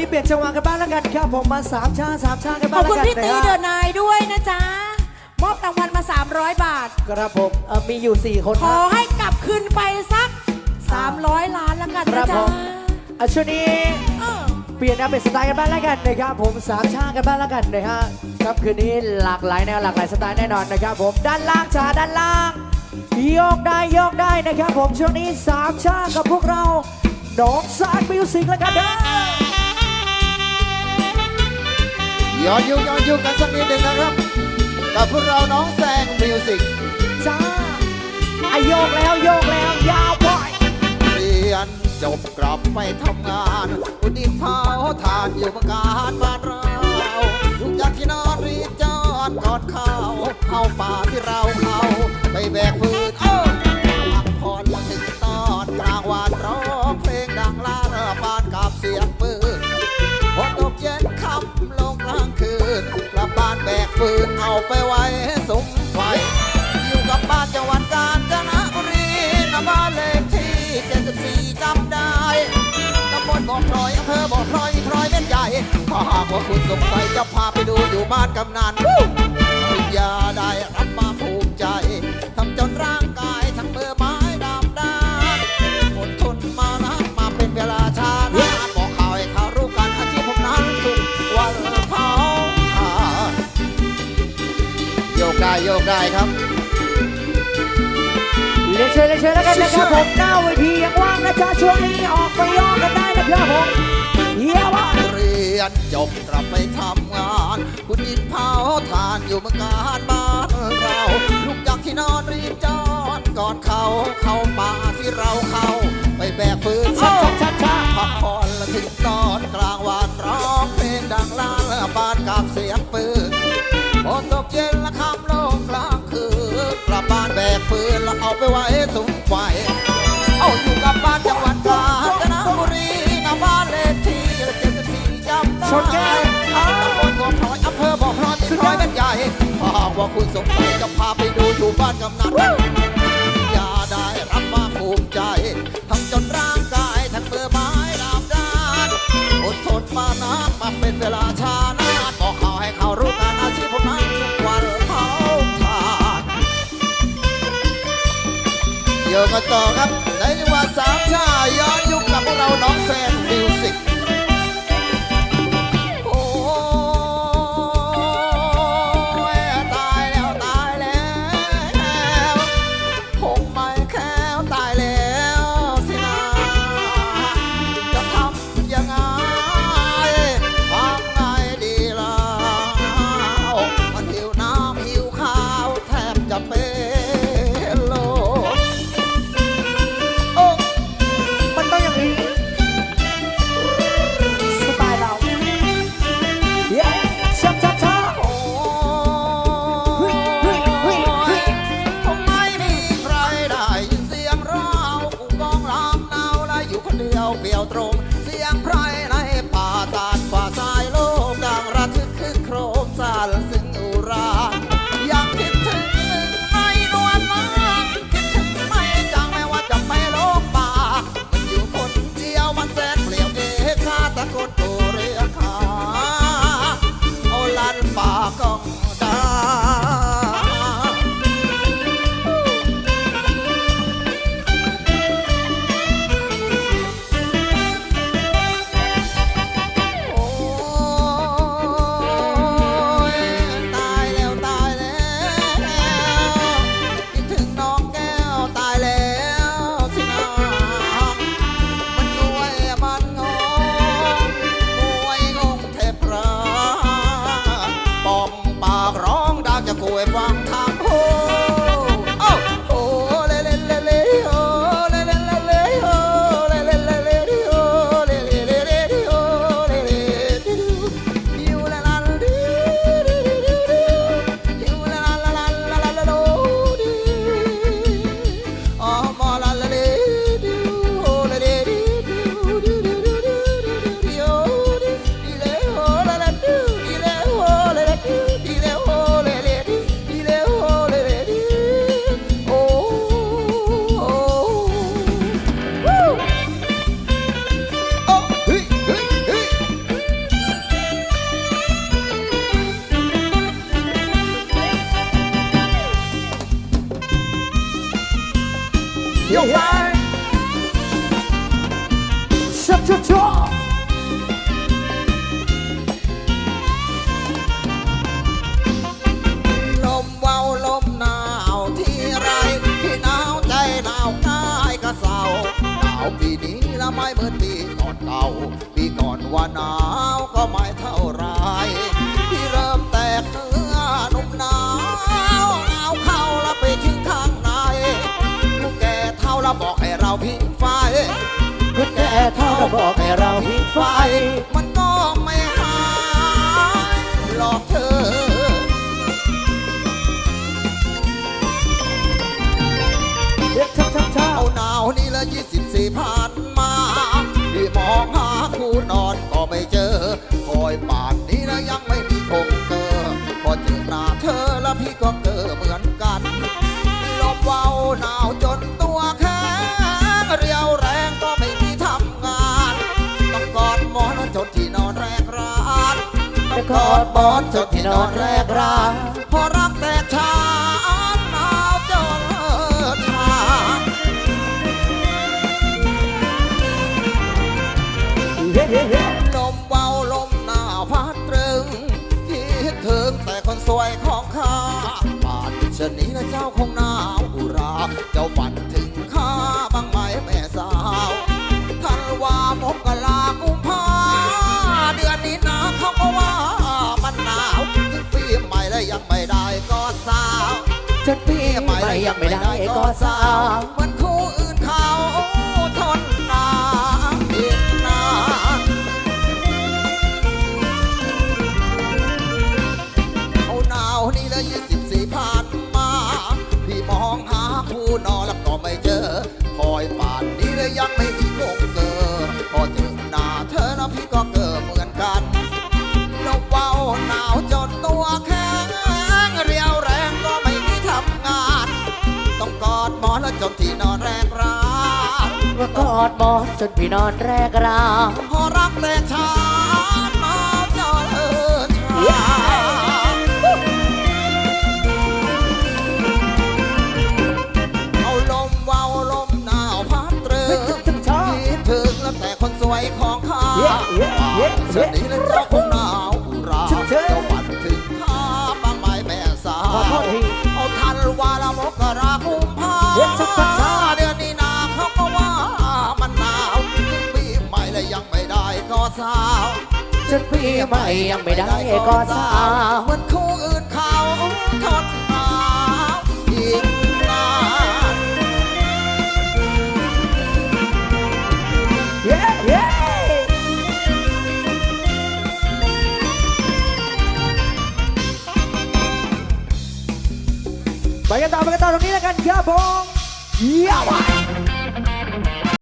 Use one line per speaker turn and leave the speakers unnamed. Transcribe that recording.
นี้เปลี่ยนจังหวะกันบ้างแล้วกันครับผมมาสามชาสามชากัน
ข
บ้า
องบ
แล้ว
คุณ
กัน
พี่ตี
นะ
เด
ฮะ
อะนายด้วยนะจ๊ะ มอบรางวัลมา 300 บาท
ครับผมเอ่อมีอยู่ 4 คน
ข
ค
อ
รับ
ให้กลับคืนไปสัก 300 ล้านแล้วกัน
ครั
นะ
บผ
จ๊ะ
มอะช่วงนี้
เออ
เปลี่ยนแนวเป็นสไตล์กันบ้างแล้วกันนะครับผมสามชากันบ้างแล้วกันนะฮะครับคืนนี้หลากหลายแนวหลากหลายสไตล์แน่นอนนะครับผมด้านล่างชาด้านล่างโยกได้โยกได้นะครับผมช่วงนี้สามชากับพวกเราน้องซานมิวสิกแล้วกันเด้อ
ย้อนยุคย้อนยุคกันสักนิดหนึ่งนะครับ กับพวกเราน้องแซงมิวสิก
จ้าอะโยกแล้วโยกแล้วยาวบ่อย
เรียนจบกลับไปทำงานอุดินเผาทานอยู่เมืองการบ้านเราลูกจากที่นอนรีบจอดกอดเข้าเข้าป่าที่เราเข้า หากว่าคุณสงสัยจะพาไปดูอยู่บ้านกำนันปริญญาได้รับมาภูมิใจทำจนร่างกายทั้งเบอร์ไม้ดำด้านอดทนมานะมาเป็นเวลาช้านานบอกข่าวให้เขารู้กันอาชีพผมนั้นทุกวันเผาถ่านโยกได้โยกได้ครับ
เรียนเชิญเรียนเชิญแล้วกันนะครับผมหน้าเวทียังว่างนะจ๊ะช่วงนี้ออกไปย่อกันได้นะครับผมเยี่ยมมาก
ยนจบกลับไปทำงาน คุณดินเผาทานอยู่เมืองการบ้านเรา ลุกจากที่นอนรีบจอดก่อนเขาเข้าป่าที่เราเข้า ไปแบกฟืน
ชัดชัดชัด
พักผ่อนและถึงตอนกลางวันร้องเพลงดังลาและบ้านกับเสียงปืนพอตกเย็นและค่ำลงกลางคืนกลับบ้านแบกฟืนแล้วเอาไปไว้
ชนแก้ว
บนบ่อพลอยอำเภอบ่อพลอยเป็นพลอยเป็นใหญ่ถ้าหากว่าคุณสงสัยจะพาไปดูอยู่บ้านกำนันอย่าได้รับมาภูมิใจทำจนร่างกายทั้งเบอร์ไม้ดำด้านอดทนมานะมาเป็นเวลาชานานบอกเขาให้เขารู้การอาชีพผมนั้นทุกวันเผาทานโยกกันต่อครับในวัดสามชาย้อนยุคกับพวกเราน้องแฟนมิว เปียวตรง เสียงเพราะ
ย
กไป
ชับชับชับ
ลมเว้าลมหนาวที่ไรที่หนาวใจหนาวกายกระเซาหนาวปีนี้ละไม่เหมือนปีก่อนเก่าปีก่อนว่าหนาว บอกให้เราพิงไฟ มันก็ไม่หายหลอกเธอ
เรียกชับชับชับ
เอาหนาวนี่ละยี่สิบสี่ผ่านมาที่มองหาคู่นอนก็ไม่เจอ คอยป่านนี้นะยังไม่มีคงเกอพอเจอหน้าเธอแล้วพี่ก็เกอเหมือนกันลมเว้าหนาวจ กอดหมอนจนที่นอนแรกราพอรักแตกชาหนาวจนเลิศชา
เฮ้เฮ้เฮ้
ลมเบาลมหนาวพัดตรึงคิดถึงแต่คนสวยของข้าป่านชะนี้นะเจ้าคงหนาวอุรา เจ้าฝัน ปีใหม่ยังไม่ได้ก็สาวเหมือนคู่อื่นเขาทนนานอีกนานเอาหนาวนี่เลยยี่สิบสี่ผ่านมา พี่มองหาคู่นอนแล้วก็ไม่เจอ คอยป่านนี้เลยยังไม่มี จนที่นอนแรกร้าน
ว่ากอดหมอนจนพี่นอนแรกราง
พอรักแต่ชาหนาวจนเออชาเอาลมเว้าลมหนาวพัดตรึงคิดถึงแล้วแต่คนสวยของข้า
เส
นีแจ
นปีใหม่ยังไม่ได้ก็สาว
เหมือนคู่อื่นเขาทนหนาวอีกนาน
เย้เย้ไปกันต่อไปกันต่อตรงนี้แล้วกันครับผมเยี่ยม